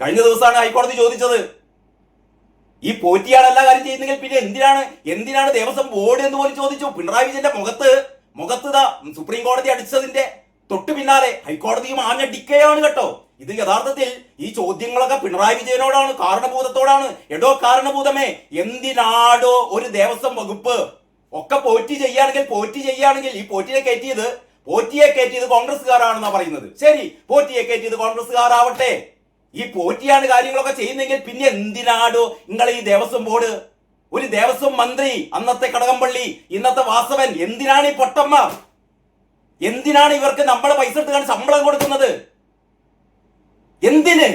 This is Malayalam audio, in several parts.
കഴിഞ്ഞ ദിവസമാണ് ഹൈക്കോടതി ചോദിച്ചത്. ഈ പോറ്റിയാണ് എല്ലാ കാര്യം ചെയ്യുന്നെങ്കിൽ പിന്നെ എന്തിനാണ് എന്തിനാണ് ദേവസ്വം ബോർഡ് എന്ന് പോലും ചോദിച്ചു? പിണറായി വിജയന്റെ മുഖത്ത് മുഖത്ത് സുപ്രീം കോടതി അടിച്ചതിന്റെ തൊട്ടു പിന്നാലെ ഹൈക്കോടതിയും ആഞ്ഞടിക്കുകയാണ് കേട്ടോ. ഇത് യഥാർത്ഥത്തിൽ ഈ ചോദ്യങ്ങളൊക്കെ പിണറായി വിജയനോടാണ് കാരണഭൂതത്തോടാണ് എടോ കാരണഭൂതമേ എന്തിനാടോ ഒരു ദേവസ്വം വകുപ്പ് ഒക്കെ പോറ്റി ചെയ്യുകയാണെങ്കിൽ പോറ്റി ചെയ്യുകയാണെങ്കിൽ ഈ പോറ്റിയെ കയറ്റിയത് പോറ്റിയെ കയറ്റിയത് കോൺഗ്രസ്സുകാരാണെന്നാ പറയുന്നത്. ശരി പോറ്റിയെ കയറ്റിയത് കോൺഗ്രസ്സുകാരാവട്ടെ. ഈ പോറ്റിയാണ് കാര്യങ്ങളൊക്കെ ചെയ്യുന്നെങ്കിൽ പിന്നെ എന്തിനാടോ നിങ്ങൾ ഈ ദേവസ്വം ബോർഡ്? ഒരു ദേവസ്വം മന്ത്രി അന്നത്തെ കടകംപള്ളി ഇന്നത്തെ വാസവൻ എന്തിനാണ് ഈ പൊട്ടമ്മ? എന്തിനാണ് ഇവർക്ക് നമ്മളെ പൈസ എടുത്തുകൊണ്ട് ശമ്പളം കൊടുക്കുന്നത്? എന്തിന്?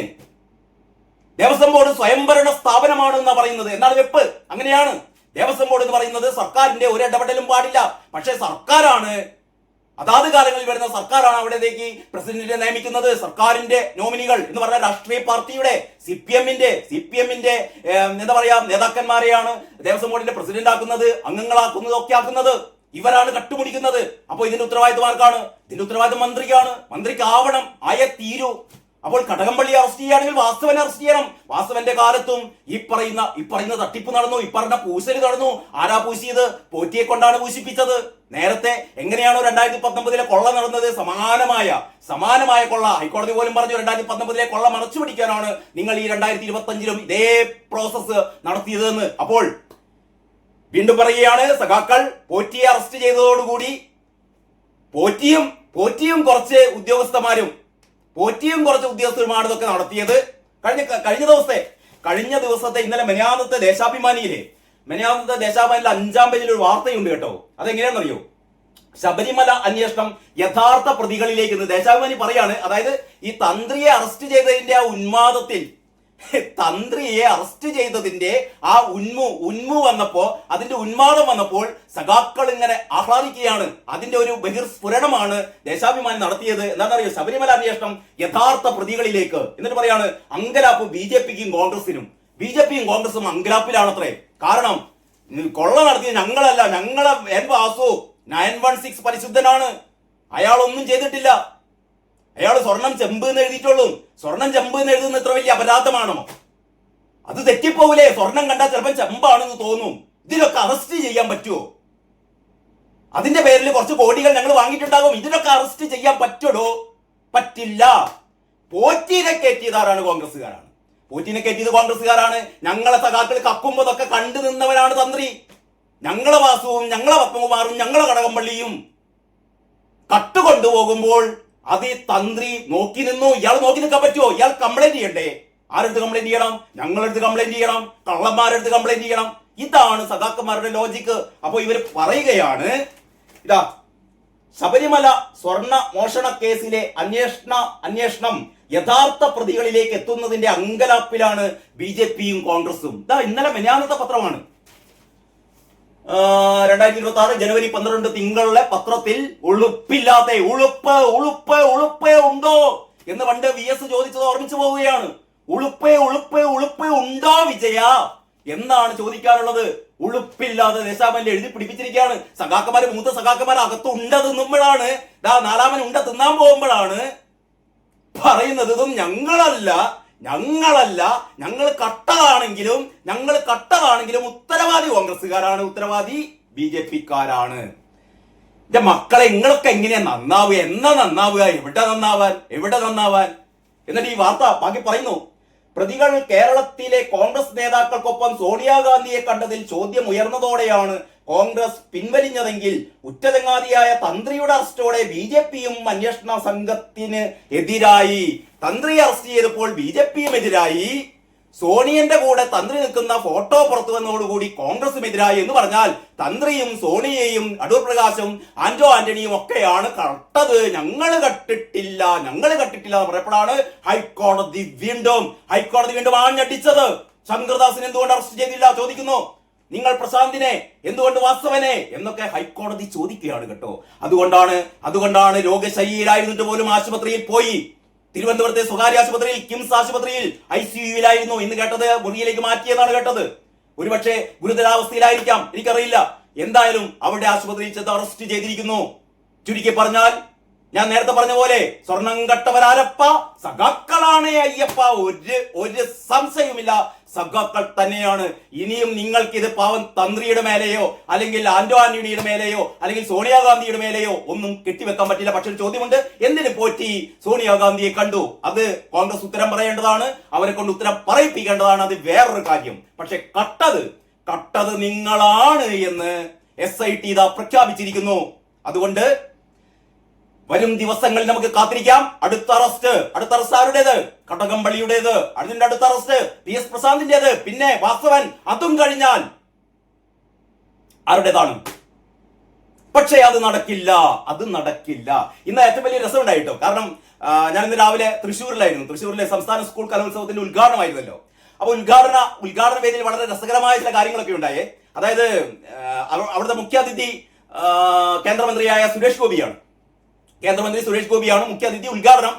ദേവസ്വം ബോർഡ് സ്വയംഭരണ സ്ഥാപനമാണെന്നാ പറയുന്നത്. എന്നാണ് വെപ്പ്? അങ്ങനെയാണ്. ദേവസ്വം ബോർഡ് എന്ന് പറയുന്നത് സർക്കാരിന്റെ ഒരു ഇടപെടലും പാടില്ല. പക്ഷേ സർക്കാരാണ് അതാത് കാലങ്ങളിൽ വരുന്ന സർക്കാരാണ് അവിടത്തേക്ക് പ്രസിഡന്റിനെ നിയമിക്കുന്നത്. സർക്കാരിന്റെ നോമിനികൾ എന്ന് പറഞ്ഞ രാഷ്ട്രീയ പാർട്ടിയുടെ സി പി എമ്മിന്റെ സി പി എമ്മിന്റെ എന്താ പറയാ നേതാക്കന്മാരെയാണ് ദേവസ്വം ബോർഡിന്റെ പ്രസിഡന്റ് ആക്കുന്നത് അംഗങ്ങളാക്കുന്നത് ഒക്കെ ആക്കുന്നത്. ഇവരാണ് കട്ടുപിടിക്കുന്നത്. അപ്പൊ ഇതിന്റെ ഉത്തരവാദിത്വം ആർക്കാണ്? ഇതിന്റെ ഉത്തരവാദിത്വം മന്ത്രിക്കാണ്. മന്ത്രിക്ക് ആവണം ആയ തീരൂ. അപ്പോൾ കടകംപള്ളി അറസ്റ്റ് ചെയ്യുകയാണെങ്കിൽ വാസ്തവനെ അറസ്റ്റ് ചെയ്യണം. വാസ്തവന്റെ കാലത്തും ഈ പറയുന്ന ഈ പറയുന്ന തട്ടിപ്പ് നടന്നു ഈ പറഞ്ഞ പൂശൽ നടന്നു. ആരാ പൂശിയത്? പോറ്റിയെ കൊണ്ടാണ് പൂശിപ്പിച്ചത്. നേരത്തെ എങ്ങനെയാണോ രണ്ടായിരത്തി പത്തൊമ്പതിലെ കൊള്ള നടന്നത്? സമാനമായ സമാനമായ കൊള്ള. ഹൈക്കോടതി പോലും പറഞ്ഞു രണ്ടായിരത്തി പത്തൊമ്പതിലെ കൊള്ള മറച്ചു പിടിക്കാനാണ് നിങ്ങൾ ഈ രണ്ടായിരത്തി ഇരുപത്തി അഞ്ചിലും ഇതേ പ്രോസസ്സ് നടത്തിയതെന്ന്. അപ്പോൾ വീണ്ടും പറയുകയാണ് സഖാക്കൾ പോറ്റിയെ അറസ്റ്റ് ചെയ്തതോടുകൂടി പോറ്റിയും പോറ്റിയും കുറച്ച് ഉദ്യോഗസ്ഥന്മാരും പോറ്റിയും കുറച്ച് ഉദ്യോഗസ്ഥരുമാണ് ഇതൊക്കെ നടത്തിയത്. കഴിഞ്ഞ കഴിഞ്ഞ ദിവസത്തെ കഴിഞ്ഞ ദിവസത്തെ ഇന്നലെ മെനാമത്തെ ദേശാഭിമാനിയിലെ മെനാമത്തെ ദേശാഭിമാനിയിലെ അഞ്ചാം പേജിൽ ഒരു വാർത്തയുണ്ട് കേട്ടോ. അതെങ്ങനെയാണെന്നറിയോ? ശബരിമല അന്വേഷണം യഥാർത്ഥ പ്രതികളിലേക്ക് ഇന്ന് ദേശാഭിമാനി പറയാണ്. അതായത് ഈ തന്ത്രിയെ അറസ്റ്റ് ചെയ്തതിന്റെ ആ ഉന്മാദത്തിൽ തന്ത്രിയെ അറസ്റ്റ് ചെയ്തതിന്റെ ആ ഉന്മു ഉന്മു വന്നപ്പോ അതിന്റെ ഉന്മാദം വന്നപ്പോൾ സഖാക്കൾ ഇങ്ങനെ ആഹ്ലാദിക്കുകയാണ്. അതിന്റെ ഒരു ബഹിർസ്ഫുരണമാണ് ദേശാഭിമാനി നടത്തിയത്. എന്താണെന്നറിയോ? ശബരിമല അന്വേഷണം യഥാർത്ഥ പ്രതികളിലേക്ക്. എന്നിട്ട് പറയാണ് അങ്കലാപ്പ് ബി ജെ പിക്കും കോൺഗ്രസിനും. ബി ജെ പിയും കോൺഗ്രസും അങ്കലാപ്പിലാണത്രേ. കാരണം കൊള്ള നടത്തിയ ഞങ്ങളല്ല ഞങ്ങളെ N Vasu nine one six പരിശുദ്ധനാണ്. അയാളൊന്നും ചെയ്തിട്ടില്ല. അയാൾ സ്വർണം ചെമ്പ് എന്ന് എഴുതിയിട്ടുള്ളൂ. സ്വർണം ചെമ്പ് എന്ന് എഴുതുന്ന ഇത്ര വലിയ അപരാധമാണോ? അത് തെറ്റിപ്പോവില്ലേ സ്വർണം കണ്ടാൽ ചിലപ്പോൾ ചെമ്പാണെന്ന് തോന്നും. ഇതിനൊക്കെ അറസ്റ്റ് ചെയ്യാൻ പറ്റുമോ അതിന്റെ പേരിൽ കുറച്ച് കോടികൾ ഞങ്ങൾ വാങ്ങിയിട്ടുണ്ടാകും. ഇതിനൊക്കെ അറസ്റ്റ് ചെയ്യാൻ പറ്റുമോ പറ്റില്ല. പോറ്റീനെ കയറ്റിയതാരാണ് കോൺഗ്രസ്സുകാരാണ്? പോറ്റീനെ കയറ്റിയത് കോൺഗ്രസ്സുകാരാണ്. ഞങ്ങളെ സഖാക്കൾ കക്കുമ്പതൊക്കെ കണ്ടു നിന്നവരാണ് തന്ത്രി. ഞങ്ങളെ വാസുവും ഞങ്ങളെ പത്മകുമാറും ഞങ്ങളെ കടകംപള്ളിയും കട്ട് കൊണ്ടുപോകുമ്പോൾ അത് ഈ തന്ത്രി നോക്കി നിന്നു. ഇയാൾ നോക്കി നിൽക്കാൻ പറ്റുമോ? ഇയാൾ കംപ്ലൈന്റ് ചെയ്യണ്ടേ? ആരെടുത്ത് കംപ്ലൈന്റ് ചെയ്യണം? ഞങ്ങളെടുത്ത് കംപ്ലൈന്റ് ചെയ്യണം. കള്ളന്മാരെടുത്ത് കംപ്ലൈന്റ് ചെയ്യണം. ഇതാണ് സഖാക്കന്മാരുടെ ലോജിക്ക് അപ്പൊ ഇവർ പറയുകയാണ് ഇതാ ശബരിമല സ്വർണ മോഷണ കേസിലെ അന്വേഷണ അന്വേഷണം യഥാർത്ഥ പ്രതികളിലേക്ക് എത്തുന്നതിന്റെ അങ്കലാപ്പിലാണ് ബി ജെ പിയും കോൺഗ്രസും. ഇതാ ഇന്നലെ മെനാനത്തെ പത്രമാണ്. രണ്ടായിരത്തി ഇരുപത്തി ആറ് ജനുവരി പന്ത്രണ്ട് തിങ്കളിലെ പത്രത്തിൽ ഉളുപ്പില്ലാത്ത ഉളുപ്പ് ഉളുപ്പ് ഉളുപ്പ് ഉണ്ടോ എന്ന് പണ്ട് വി എസ് ചോദിച്ചത് ഓർമ്മിച്ചു പോവുകയാണ്. ഉളുപ്പ് ഉളുപ്പ് ഉളുപ്പ് ഉണ്ടോ വിജയ? എന്നാണ് ചോദിക്കാനുള്ളത്. ഉളുപ്പില്ലാതെ ദേശാമല്ലേ എഴുതി പിടിപ്പിച്ചിരിക്കുകയാണ്. സഖാക്കന്മാര് മൂത്ത സഖാക്കന്മാർ അകത്ത് ഉണ്ട തിന്നുമ്പോഴാണ്. നാലാമൻ ഉണ്ട തിന്നാൻ പോകുമ്പോഴാണ് പറയുന്നത് ഇതും ഞങ്ങളല്ല. ഞങ്ങളല്ല ഞങ്ങൾ കട്ടതാണെങ്കിലും ഞങ്ങൾ കട്ടതാണെങ്കിലും ഉത്തരവാദി കോൺഗ്രസ്സുകാരാണ് ഉത്തരവാദി ബി ജെ പിക്കാരാണ്. എന്റെ മക്കളെ നിങ്ങളൊക്കെ എങ്ങനെയാ നന്നാവുക? എന്നാ നന്നാവുക? എവിടെ നന്നാവാൻ? എവിടെ നന്നാവാൻ? എന്നിട്ട് ഈ വാർത്ത ബാക്കി പറയുന്നു. പ്രതികൾ കേരളത്തിലെ കോൺഗ്രസ് നേതാക്കൾക്കൊപ്പം സോണിയാഗാന്ധിയെ കണ്ടതിൽ ചോദ്യം ഉയർന്നതോടെയാണ് കോൺഗ്രസ് പിൻവലിഞ്ഞതെങ്കിൽ ഉറ്റതങ്ങാതിയായ തന്ത്രിയുടെ അറസ്റ്റോടെ ബി ജെ പിയും അന്വേഷണ സംഘത്തിന് എതിരായി. തന്ത്രി അറസ്റ്റ് ചെയ്തപ്പോൾ ബി ജെ പിയും എതിരായി. സോണിയന്റെ കൂടെ തന്ത്രി നിൽക്കുന്ന ഫോട്ടോ പുറത്തു വന്നതോടുകൂടി കോൺഗ്രസും എതിരായി എന്ന് പറഞ്ഞാൽ തന്ത്രിയും സോണിയയും അടൂർ പ്രകാശും ആന്റോ ആന്റണിയും ഒക്കെയാണ് കട്ടത്. ഞങ്ങൾ കട്ടിട്ടില്ല ഞങ്ങൾ കട്ടിട്ടില്ല എന്ന് പറയപ്പോഴാണ് ഹൈക്കോടതി വീണ്ടും ഹൈക്കോടതി വീണ്ടും ആഞ്ഞടിച്ചത്. ശങ്കർദാസിനെ എന്തുകൊണ്ട് അറസ്റ്റ് ചെയ്തില്ല ചോദിക്കുന്നു. നിങ്ങൾ പ്രശാന്തിനെ എന്തുകൊണ്ട് വാസ്തവനെ എന്നൊക്കെ ഹൈക്കോടതി ചോദിക്കുകയാണ് കേട്ടോ. അതുകൊണ്ടാണ് അതുകൊണ്ടാണ് രോഗശൈലിയിലായിരുന്നിട്ട് പോലും ആശുപത്രിയിൽ പോയി. തിരുവനന്തപുരത്തെ സ്വകാര്യ ആശുപത്രിയിൽ കിംസ് ആശുപത്രിയിൽ ഐ സി യുയിലായിരുന്നു ഇന്ന് കേട്ടത് മുറിയിലേക്ക് മാറ്റിയെന്നാണ് കേട്ടത്. ഒരുപക്ഷെ ഗുരുതരാവസ്ഥയിലായിരിക്കാം എനിക്കറിയില്ല. എന്തായാലും അവരുടെ ആശുപത്രിയിൽ ചെന്ന് അറസ്റ്റ് ചെയ്തിരിക്കുന്നു. ചുരുക്കി പറഞ്ഞാൽ ഞാൻ നേരത്തെ പറഞ്ഞ പോലെ സ്വർണം കട്ടവരാരപ്പ സഖാക്കളാണ് അയ്യപ്പ. ഒരു ഒരു സംശയമില്ല സഖാക്കൾ തന്നെയാണ്. ഇനിയും നിങ്ങൾക്ക് ഇത് പാവം തന്ത്രിയുടെ മേലെയോ അല്ലെങ്കിൽ ആന്റോ ആന്റണിയുടെ മേലെയോ അല്ലെങ്കിൽ സോണിയാഗാന്ധിയുടെ മേലെയോ ഒന്നും കെട്ടിവെക്കാൻ പറ്റില്ല. പക്ഷെ ഒരു ചോദ്യമുണ്ട്. എന്തിനു പോറ്റി സോണിയാഗാന്ധിയെ കണ്ടു? അത് കോൺഗ്രസ് ഉത്തരം പറയേണ്ടതാണ്. അവരെ കൊണ്ട് ഉത്തരം പറയിപ്പിക്കേണ്ടതാണ്. അത് വേറൊരു കാര്യം. പക്ഷെ കട്ടത് കട്ടത് നിങ്ങളാണ് എന്ന് എസ് ഐ ടി ഇതാ പ്രഖ്യാപിച്ചിരിക്കുന്നു. അതുകൊണ്ട് വരും ദിവസങ്ങളിൽ നമുക്ക് കാത്തിരിക്കാം. അടുത്ത അറസ്റ്റ് അടുത്ത അറസ്റ്റ് ആരുടേത്? കടകംപള്ളിയുടേത് അതിന്റെ അടുത്ത അറസ്റ്റ് പി എസ് പ്രശാന്തിന്റേത്. പിന്നെ വാസവൻ അതും കഴിഞ്ഞാൽ ആരുടേതാണ്? പക്ഷേ അത് നടക്കില്ല. അത് നടക്കില്ല. ഇന്ന് ഏറ്റവും വലിയ രസം ഉണ്ടായിട്ടോ? കാരണം ഞാൻ ഇന്ന് രാവിലെ തൃശ്ശൂരിലായിരുന്നു. തൃശ്ശൂരിലെ സംസ്ഥാന സ്കൂൾ കലോത്സവത്തിന്റെ ഉദ്ഘാടനമായിരുന്നല്ലോ. അപ്പൊ ഉദ്ഘാടന ഉദ്ഘാടന വേദിയിൽ വളരെ രസകരമായ ചില കാര്യങ്ങളൊക്കെ ഉണ്ടായേ. അതായത് അവിടുത്തെ മുഖ്യാതിഥി കേന്ദ്രമന്ത്രിയായ സുരേഷ് ഗോപിയാണ്. കേന്ദ്രമന്ത്രി സുരേഷ് ഗോപിയാണ് മുഖ്യാതിഥി ഉദ്ഘാടനം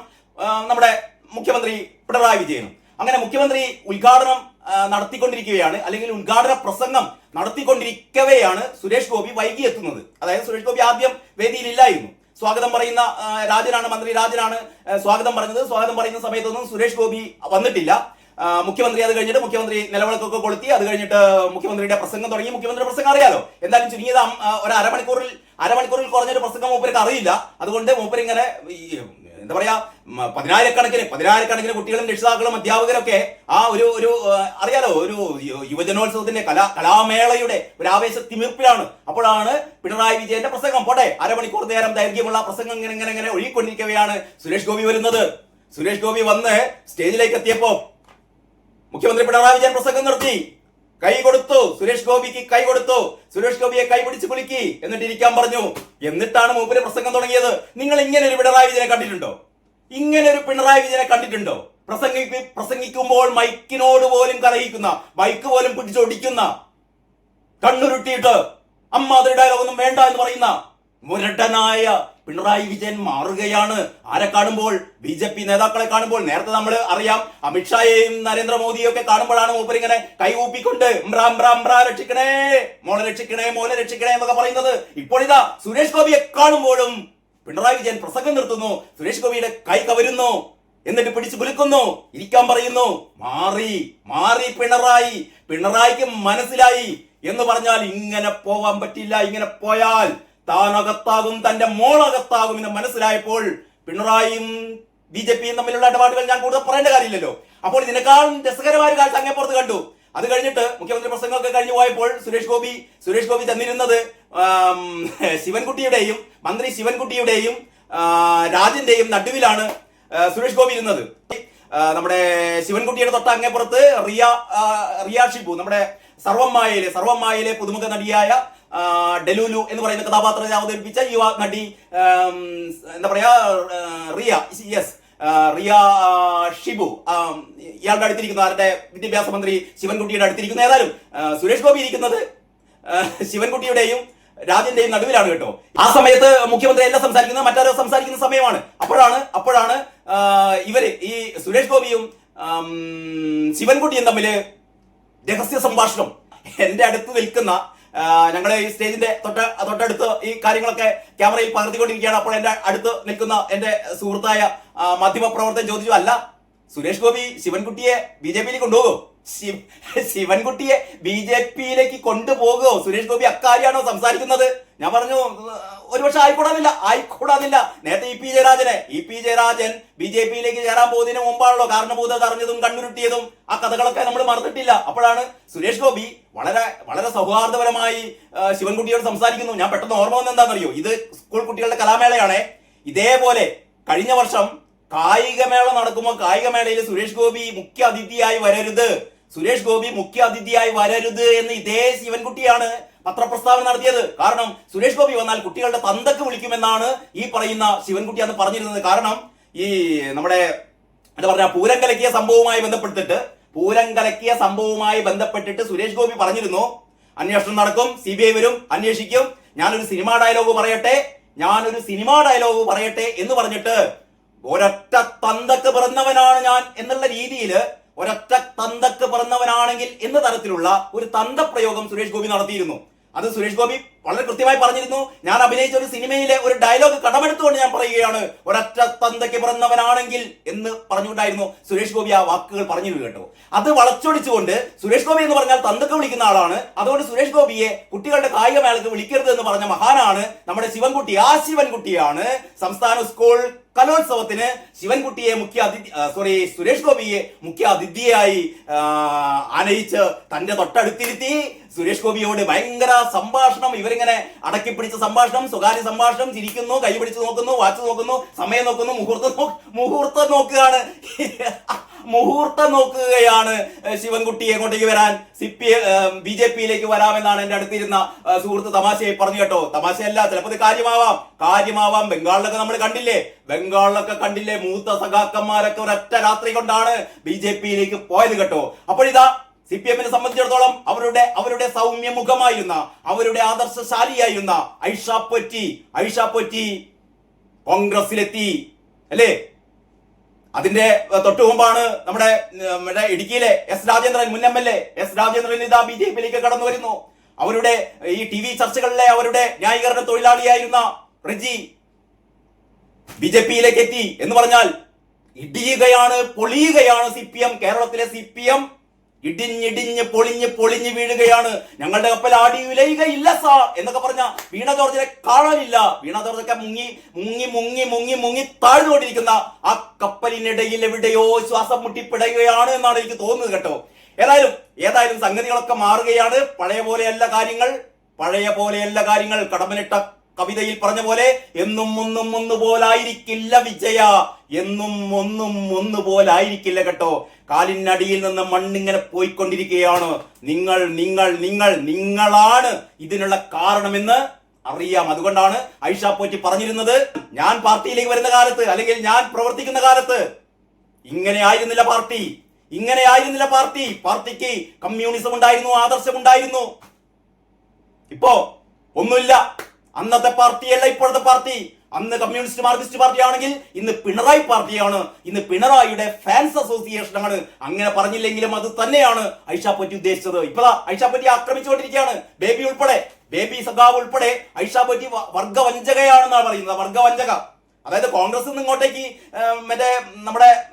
നമ്മുടെ മുഖ്യമന്ത്രി പിണറായി വിജയനും. അങ്ങനെ മുഖ്യമന്ത്രി ഉദ്ഘാടനം നടത്തിക്കൊണ്ടിരിക്കുകയാണ് അല്ലെങ്കിൽ ഉദ്ഘാടന പ്രസംഗം നടത്തിക്കൊണ്ടിരിക്കവെയാണ് സുരേഷ് ഗോപി വൈകി എത്തുന്നത്. അതായത് സുരേഷ് ഗോപി ആദ്യം വേദിയിലില്ലായിരുന്നു. സ്വാഗതം പറയുന്ന രാജനാണ് മന്ത്രി രാജനാണ് സ്വാഗതം പറഞ്ഞത്. സ്വാഗതം പറയുന്ന സമയത്തൊന്നും സുരേഷ് ഗോപി വന്നിട്ടില്ല. മുഖ്യമന്ത്രി അത് കഴിഞ്ഞിട്ട് മുഖ്യമന്ത്രി നിലവിളക്കൊക്കെ കൊളുത്തി അത് കഴിഞ്ഞിട്ട് മുഖ്യമന്ത്രിയുടെ പ്രസംഗം തുടങ്ങി. മുഖ്യമന്ത്രിയുടെ പ്രസംഗം അറിയാലോ? എന്തായാലും ചുരുങ്ങിയത് ഒരു അരമണിക്കൂറിൽ അരമണിക്കൂറിൽ കുറഞ്ഞൊരു പ്രസംഗം മൂപ്പർക്ക് അറിയില്ല. അതുകൊണ്ട് മൂപ്പർ ഇങ്ങനെ എന്താ പറയാ പതിനായിരക്കണക്കിന് പതിനായിരക്കണക്കിന് കുട്ടികളും രക്ഷിതാക്കളും അധ്യാപകരൊക്കെ ആ ഒരു ഒരു അറിയാലോ ഒരു യുവജനോത്സവത്തിന്റെ കലാ കലാമേളയുടെ ഒരു ആവേശ തിമിർപ്പിലാണ് അപ്പോഴാണ് പിണറായി വിജയന്റെ പ്രസംഗം. പോട്ടെ അരമണിക്കൂർ നേരം ദൈർഘ്യമുള്ള പ്രസംഗം ഇങ്ങനെ ഇങ്ങനെ ഇങ്ങനെ ഒഴുകിക്കൊണ്ടിരിക്കുകയാണ് സുരേഷ് ഗോപി വരുന്നത്. സുരേഷ് ഗോപി വന്ന് സ്റ്റേജിലേക്ക് എത്തിയപ്പോ മുഖ്യമന്ത്രി പിണറായി വിജയൻ പ്രസംഗം നിർത്തി. കൈ കൊടുത്തു. സുരേഷ് ഗോപിക്ക് കൈ കൊടുത്തു. സുരേഷ് ഗോപിയെ കൈ പിടിച്ച് കുലുക്കി. എന്നിട്ട് ഇരിക്കാൻ പറഞ്ഞു. എന്നിട്ടാണ് മൂപ്പര് പ്രസംഗം തുടങ്ങിയത്. നിങ്ങൾ ഇങ്ങനെ ഒരു പിണറായി വിജയനെ കണ്ടിട്ടുണ്ടോ? ഇങ്ങനെ ഒരു പിണറായി വിജയനെ കണ്ടിട്ടുണ്ടോ? പ്രസംഗി പ്രസംഗിക്കുമ്പോൾ മൈക്കിനോട് പോലും കലഹിക്കുന്ന മൈക്ക് പോലും പിടിച്ചൊടിക്കുന്ന കണ്ണുരുട്ടിയിട്ട് അമ്മാതിരി ഡയലോഗൊന്നും വേണ്ട എന്ന് പറയുന്ന മുരട്ടനായ പിണറായി വിജയൻ മാറുകയാണ്. ആരെ കാണുമ്പോൾ? ബി ജെ പി നേതാക്കളെ കാണുമ്പോൾ. നേരത്തെ നമ്മൾ അറിയാം അമിത്ഷായെയും നരേന്ദ്രമോദിയും ഒക്കെ കാണുമ്പോഴാണ് മൂപ്പർ ഇങ്ങനെ കൈകൂപ്പിക്കൊണ്ട് രക്ഷിക്കണേ മോളെ രക്ഷിക്കണേ മോളെ രക്ഷിക്കണേ എന്നൊക്കെ പറയുന്നത്. ഇപ്പോൾ ഇതാ സുരേഷ് ഗോപിയെ കാണുമ്പോഴും പിണറായി വിജയൻ പ്രസംഗം നിർത്തുന്നു സുരേഷ് ഗോപിയുടെ കൈ കവരുന്നു എന്നിട്ട് പിടിച്ചു കുലുക്കുന്നു ഇരിക്കാൻ പറയുന്നു മാറി മാറി പിണറായി പിണറായിക്ക് മനസ്സിലായി എന്ന് പറഞ്ഞാൽ ഇങ്ങനെ പോവാൻ പറ്റില്ല ഇങ്ങനെ പോയാൽ താൻ അകത്താകും തന്റെ മോളകത്താകും എന്ന് മനസ്സിലായപ്പോൾ പിണറായിയും ബി ജെ പിയും തമ്മിലുള്ള ഇടപാടുകൾ ഞാൻ കൂടുതൽ പറയേണ്ട കാര്യമില്ലല്ലോ. അപ്പോൾ ഇതിനേക്കാളും രസകരമായ കാഴ്ച അങ്ങേപ്പുറത്ത് കണ്ടു. അത് കഴിഞ്ഞിട്ട് മുഖ്യമന്ത്രി പ്രസംഗമൊക്കെ കഴിഞ്ഞു പോയപ്പോൾ സുരേഷ് ഗോപി സുരേഷ് ഗോപി ചെന്നിരുന്നത് ആം, ശിവൻകുട്ടിയുടെയും മന്ത്രി ശിവൻകുട്ടിയുടെയും രാജന്റെയും നടുവിലാണ് സുരേഷ് ഗോപി ഇരുന്നത്. നമ്മുടെ ശിവൻകുട്ടിയുടെ തൊട്ട് അങ്ങേപ്പുറത്ത് റിയ റിയ ഷിബു നമ്മുടെ സർവമായയിലെ സർവമായയിലെ പുതുമുഖ നടിയായ ഡെലൂലു എന്ന് പറയുന്ന കഥാപാത്രത്തെ അവതരിപ്പിച്ച യുവ നടി എന്താ പറയാ റിയ യെസ് റിയ ഷിബു ഇയാളുടെ അടുത്തിരിക്കുന്ന ആരുടെ വിദ്യാഭ്യാസ മന്ത്രി ശിവൻകുട്ടിയുടെ അടുത്തിരിക്കുന്ന. ഏതായാലും സുരേഷ് ഗോപി ഇരിക്കുന്നത് ശിവൻകുട്ടിയുടെയും രാജന്റെയും നടുവിലാണ് കേട്ടോ. ആ സമയത്ത് മുഖ്യമന്ത്രി എല്ലാം സംസാരിക്കുന്നത് മറ്റാരോ സംസാരിക്കുന്ന സമയമാണ്. അപ്പോഴാണ് അപ്പോഴാണ് ഇവർ ഈ സുരേഷ് ഗോപിയും ശിവൻകുട്ടിയും തമ്മിൽ രഹസ്യ സംഭാഷണം. എന്റെ അടുത്ത് നിൽക്കുന്ന ആ, ഞങ്ങളെ ഈ സ്റ്റേജിന്റെ തൊട്ട് തൊട്ടടുത്ത് ഈ കാര്യങ്ങളൊക്കെ ക്യാമറയിൽ പകർത്തിക്കൊണ്ടിരിക്കുകയാണ്. അപ്പോൾ എന്റെ അടുത്ത് നിൽക്കുന്ന എന്റെ സുഹൃത്തായ മാധ്യമപ്രവർത്തകൻ മാധ്യമ പ്രവർത്തകൻ ചോദിച്ചു അല്ല സുരേഷ് ഗോപി ശിവൻകുട്ടിയെ ബി ജെ പിയിലേക്ക് കൊണ്ടുപോകും ശിവ- ശിവൻകുട്ടിയെ ബി ജെ പിയിലേക്ക് കൊണ്ടുപോകുമോ? സുരേഷ് ഗോപി അക്കാര്യാണോ സംസാരിക്കുന്നത്? ഞാൻ പറഞ്ഞു ഒരുപക്ഷെ ആയിക്കൂടാന്നില്ല ആയിക്കൂടാന്നില്ല. നേരത്തെ E P ജയരാജനെ E P Jayarajan B J പിയിലേക്ക് ചേരാൻ പോകുന്നതിന് മുമ്പാണല്ലോ കാരണഭൂത അറിഞ്ഞതും കണ്ണുരുട്ടിയതും ആ കഥകളൊക്കെ നമ്മൾ മറന്നിട്ടില്ല. അപ്പോഴാണ് സുരേഷ് ഗോപി വളരെ വളരെ സൗഹാർദ്ദപരമായി ശിവൻകുട്ടിയോട് സംസാരിക്കുന്നു. ഞാൻ പെട്ടെന്ന് ഓർമ്മ വന്നത് എന്താണെന്നറിയോ? ഇത് സ്കൂൾ കുട്ടികളുടെ കലാമേളയാണ്. ഇതേപോലെ കഴിഞ്ഞ വർഷം കായികമേള നടക്കുമ്പോൾ കായികമേളയിൽ സുരേഷ് ഗോപി മുഖ്യ അതിഥിയായി വരരുത്. സുരേഷ് ഗോപി മുഖ്യ അതിഥിയായി വരരുത് എന്ന് ഇതേ ശിവൻകുട്ടിയാണ് പത്രപ്രസ്താവന നടത്തിയത്. കാരണം സുരേഷ് ഗോപി വന്നാൽ കുട്ടികളുടെ തന്തക്ക് വിളിക്കുമെന്നാണ് ഈ പറയുന്ന ശിവൻകുട്ടി അന്ന് പറഞ്ഞിരുന്നത്. കാരണം ഈ നമ്മുടെ എന്താ പറഞ്ഞ പൂരം കലക്കിയ സംഭവവുമായി ബന്ധപ്പെട്ടിട്ട് പൂരം കലക്കിയ സംഭവവുമായി ബന്ധപ്പെട്ടിട്ട് സുരേഷ് ഗോപി പറഞ്ഞിരുന്നു. അന്വേഷണം നടക്കും സി ബി ഐ വരും അന്വേഷിക്കും. ഞാനൊരു സിനിമാ ഡയലോഗ് പറയട്ടെ ഞാനൊരു സിനിമാ ഡയലോഗ് പറയട്ടെ എന്ന് പറഞ്ഞിട്ട് ഒരൊറ്റ തന്തക്ക് പിറന്നവനാണ് ഞാൻ എന്നുള്ള രീതിയിൽ ഒരൊറ്റ തന്തക്ക് പിറന്നവനാണെങ്കിൽ എന്ന തരത്തിലുള്ള ഒരു തന്തപ്രയോഗം സുരേഷ് ഗോപി നടത്തിയിരുന്നു. അത് സുരേഷ് ഗോപി വളരെ കൃത്യമായി പറഞ്ഞിരുന്നു. ഞാൻ അഭിനയിച്ച ഒരു സിനിമയിലെ ഒരു ഡയലോഗ് കടമെടുത്തുകൊണ്ട് ഞാൻ പറയുകയാണ് ഒരൊറ്റ തന്തയ്ക്ക് പിറന്നവനാണെങ്കിൽ എന്ന് പറഞ്ഞുകൊണ്ടായിരുന്നു സുരേഷ് ഗോപി ആ വാക്കുകൾ പറഞ്ഞു കേട്ടോ. അത് വളച്ചൊടിച്ചുകൊണ്ട് സുരേഷ് ഗോപി എന്ന് പറഞ്ഞാൽ തന്തക്ക് വിളിക്കുന്ന ആളാണ്. അതുകൊണ്ട് സുരേഷ് ഗോപിയെ കുട്ടികളുടെ കായിക മേളക്ക് വിളിക്കരുത് എന്ന് പറഞ്ഞ മഹാനാണ് നമ്മുടെ ശിവൻകുട്ടി. ആ ശിവൻകുട്ടിയാണ് സംസ്ഥാന സ്കൂൾ കലോത്സവത്തിന് ശിവൻകുട്ടിയെ മുഖ്യ അതിഥി സോറി സുരേഷ് ഗോപിയെ മുഖ്യ അതിഥിയായി ആനയിച്ച് തന്റെ തൊട്ടടുത്തിരുത്തി. സുരേഷ് ഗോപിയോട് ഭയങ്കര സംഭാഷണം ഇവരിങ്ങനെ അടക്കി പിടിച്ച സംഭാഷണം സ്വകാര്യ സംഭാഷണം ചിരിക്കുന്നു കൈ പിടിച്ച് നോക്കുന്നു വാച്ച് നോക്കുന്നു സമയം നോക്കുന്നു മുഹൂർത്തം മുഹൂർത്തം നോക്കുകയാണ്. മുഹൂർത്തം നോക്കുകയാണ് ശിവൻകുട്ടി എങ്ങോട്ടേക്ക് വരാൻ സി പി ബി ജെ പിയിലേക്ക് വരാമെന്നാണ് എന്റെ അടുത്തിരുന്ന സുഹൃത്ത് തമാശയായി പറഞ്ഞു കേട്ടോ. തമാശയല്ല ചിലപ്പോൾ കാര്യമാവാം. കാര്യമാവാം. ബംഗാളിലൊക്കെ നമ്മൾ കണ്ടില്ലേ? ബംഗാളിലൊക്കെ കണ്ടില്ലേ? മൂത്ത സഖാക്കന്മാരൊക്കെ ഒരൊറ്റ രാത്രി കൊണ്ടാണ് ബി ജെ പിയിലേക്ക് പോയത് കേട്ടോ. അപ്പോൾ ഇതാ സി പി എമ്മിനെ സംബന്ധിച്ചിടത്തോളം അവരുടെ അവരുടെ സൗമ്യ മുഖമായിരുന്ന അവരുടെ ആദർശശാലിയായിരുന്ന ഐഷ പൊറ്റി ഐഷ പൊറ്റി കോൺഗ്രസിലെത്തി അല്ലേ? അതിന്റെ തൊട്ടു മുമ്പാണ് നമ്മുടെ നമ്മുടെ ഇടുക്കിയിലെ എസ് രാജേന്ദ്രൻ മുൻ M L A S Rajendran ഇതാ ബി ജെ പിയിലേക്ക് കടന്നു വരുന്നു അവരുടെ ഈ ടി വി ചർച്ചകളിലെ അവരുടെ ന്യായീകരണ തൊഴിലാളിയായിരുന്ന റിജി ബി ജെ പിയിലേക്ക് എത്തി എന്ന് പറഞ്ഞാൽ ഇടിയുകയാണ് പൊളിയുകയാണ് സി പി എം കേരളത്തിലെ സി പി എം ഇടിഞ്ഞിടിഞ്ഞ് പൊളിഞ്ഞ് പൊളിഞ്ഞ് വീഴുകയാണ്. ഞങ്ങളുടെ കപ്പൽ ആടി സാർ എന്നൊക്കെ പറഞ്ഞ വീണ ജോർജിനെ കാണാനില്ല. വീണ ജോർജൊക്കെ മുങ്ങി മുങ്ങി മുങ്ങി മുങ്ങി മുങ്ങി താഴ്ന്നുകൊണ്ടിരിക്കുന്ന ആ കപ്പലിനിടയിൽ എവിടെയോ ശ്വാസം മുട്ടിപ്പിടയുകയാണ് എന്നാണ് എനിക്ക് തോന്നുന്നത് കേട്ടോ. ഏതായാലും ഏതായാലും സംഗതികളൊക്കെ മാറുകയാണ്. പഴയ പോലെയല്ല കാര്യങ്ങൾ പഴയ പോലെയല്ല കാര്യങ്ങൾ. കടമനിട്ട കവിതയിൽ പറഞ്ഞ പോലെ എന്നും ഒന്നും പോലായിരിക്കില്ല വിജയ. എന്നും ഒന്നും ഒന്നുപോലായിരിക്കില്ല കേട്ടോ. കാലിനടിയിൽ നിന്ന് മണ്ണിങ്ങനെ പോയിക്കൊണ്ടിരിക്കുകയാണ്. നിങ്ങൾ നിങ്ങൾ നിങ്ങൾ നിങ്ങളാണ് ഇതിനുള്ള കാരണമെന്ന് അറിയാം. അതുകൊണ്ടാണ് ഐഷ പോറ്റി പറഞ്ഞിരുന്നത് ഞാൻ പാർട്ടിയിലേക്ക് വരുന്ന കാലത്ത് അല്ലെങ്കിൽ ഞാൻ പ്രവർത്തിക്കുന്ന കാലത്ത് ഇങ്ങനെ ആയിരുന്നില്ല പാർട്ടി. ഇങ്ങനെ ആയിരുന്നില്ല പാർട്ടി. പാർട്ടിക്ക് കമ്മ്യൂണിസം ഉണ്ടായിരുന്നു ആദർശം ഉണ്ടായിരുന്നു. ഇപ്പോ ഒന്നുമില്ല. അന്നത്തെ പാർട്ടിയല്ല ഇപ്പോഴത്തെ പാർട്ടി. അന്ന് കമ്മ്യൂണിസ്റ്റ് മാർക്സിസ്റ്റ് പാർട്ടി ആണെങ്കിൽ ഇന്ന് പിണറായി പാർട്ടിയാണ്. ഇന്ന് പിണറായിയുടെ ഫാൻസ് അസോസിയേഷൻ ആണ്. അങ്ങനെ പറഞ്ഞില്ലെങ്കിലും അത് തന്നെയാണ് ഐഷാപ്പറ്റി ഉദ്ദേശിച്ചത്. ഇപ്പൊ ഐഷാപ്പറ്റി ആക്രമിച്ചുകൊണ്ടിരിക്കുകയാണ്. ബേബി ഉൾപ്പെടെ ബേബി സഖാവ് ഉൾപ്പെടെ വ- വർഗവഞ്ചകയാണെന്നാണ് പറയുന്നത്. വർഗവഞ്ചക. അതായത് കോൺഗ്രസ് നിന്ന് ഇങ്ങോട്ടേക്ക് മറ്റേ നമ്മുടെ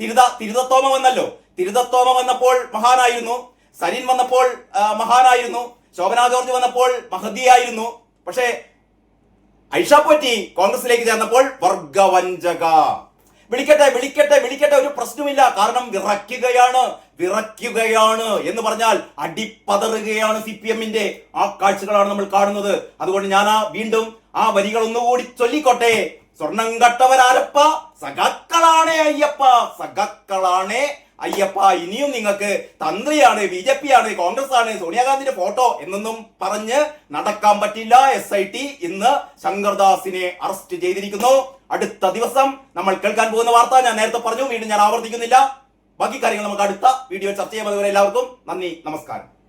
തിരുത തിരുതത്തോമ വന്നല്ലോ. തിരുതത്തോമ വന്നപ്പോൾ മഹാനായിരുന്നു. സരിൻ വന്നപ്പോൾ മഹാനായിരുന്നു. ശോഭന ജോർജ് വന്നപ്പോൾ മഹദിയായിരുന്നു പക്ഷേ ഐഷ പോറ്റി കോൺഗ്രസിലേക്ക് ചേർന്നപ്പോൾ വർഗവഞ്ചക. വിളിക്കട്ടെ വിളിക്കട്ടെ വിളിക്കട്ടെ ഒരു പ്രശ്നമില്ല കാരണം വിറയ്ക്കുകയാണ് വിറയ്ക്കുകയാണ് എന്ന് പറഞ്ഞാൽ അടിപ്പതറുകയാണ് സി പി എമ്മിന്റെ ആ കാഴ്ചകളാണ് നമ്മൾ കാണുന്നത്. അതുകൊണ്ട് ഞാൻ ആ വീണ്ടും ആ വരികൾ ഒന്നുകൂടി ചൊല്ലിക്കോട്ടെ. സ്വർണം കട്ടവരാരപ്പ സഖാക്കളാണേ അയ്യപ്പ സഖാക്കളാണേ അയ്യപ്പ ഇനിയും നിങ്ങൾക്ക് തന്ത്രിയാണ് ബി ജെ പി ആണ് കോൺഗ്രസ് ആണ് സോണിയാഗാന്ധിന്റെ ഫോട്ടോ എന്നൊന്നും പറഞ്ഞ് നടക്കാൻ പറ്റില്ല. എസ് ഐ ടി ഇന്ന് ശങ്കർദാസിനെ അറസ്റ്റ് ചെയ്തിരിക്കുന്നു. അടുത്ത ദിവസം നമ്മൾ കേൾക്കാൻ പോകുന്ന വാർത്ത ഞാൻ നേരത്തെ പറഞ്ഞു വീണ്ടും ഞാൻ ആവർത്തിക്കുന്നില്ല. ബാക്കി കാര്യങ്ങൾ നമുക്ക് അടുത്ത വീഡിയോ ചർച്ച ചെയ്യാൻ എല്ലാവർക്കും നന്ദി നമസ്കാരം.